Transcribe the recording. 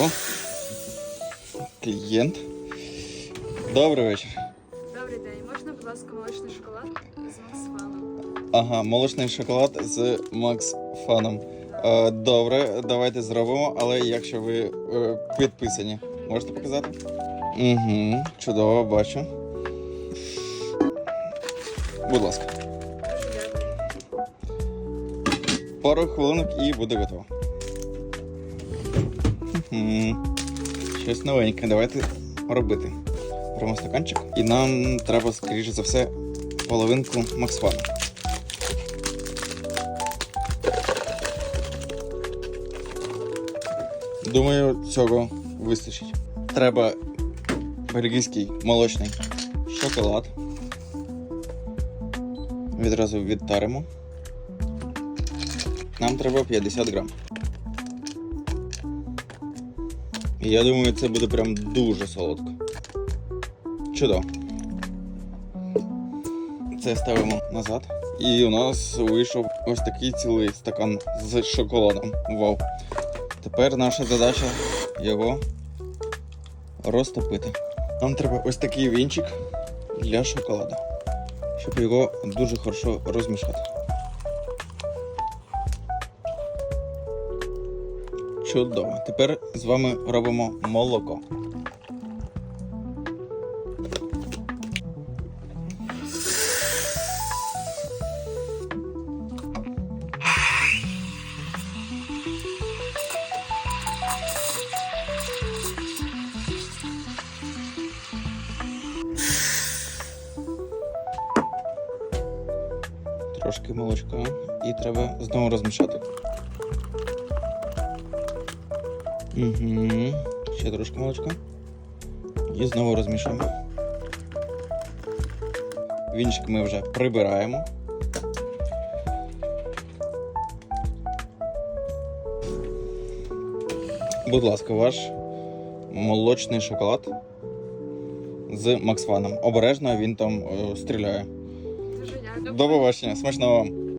О, клієнт. Добрий вечір. Добрий день. Можна, будь ласка, молочний шоколад з Максфаном? Ага, молочний шоколад з Макс Фаном. Е, добре, давайте зробимо, але якщо ви е, підписані, можете показати? Угу, чудово, бачу. Будь ласка, пару хвилинок і буде готово. Щось новеньке, давайте робити. Беремо стаканчик, і нам треба, скоріше за все, половинку Макс Фану. Думаю, цього вистачить. Треба бельгійський молочний шоколад. Відразу відтаримо. Нам треба 50 грам. Я думаю, це буде прям дуже солодко. Чудово. Це ставимо назад. І у нас вийшов ось такий цілий стакан з шоколадом. Вау. Тепер наша задача його розтопити. Нам треба ось такий вінчик для шоколаду, щоб його дуже хорошо розмішати. Чудово. Тепер з вами робимо молоко. Трошки молочка і треба знову розмішати. Угу. Ще трошки молочка. І знову розмішуємо. Вінчик ми вже прибираємо. Будь ласка, ваш молочний шоколад з Максфаном. Обережно він там е, стріляє. Дуже дякую. До побачення, смачного вам!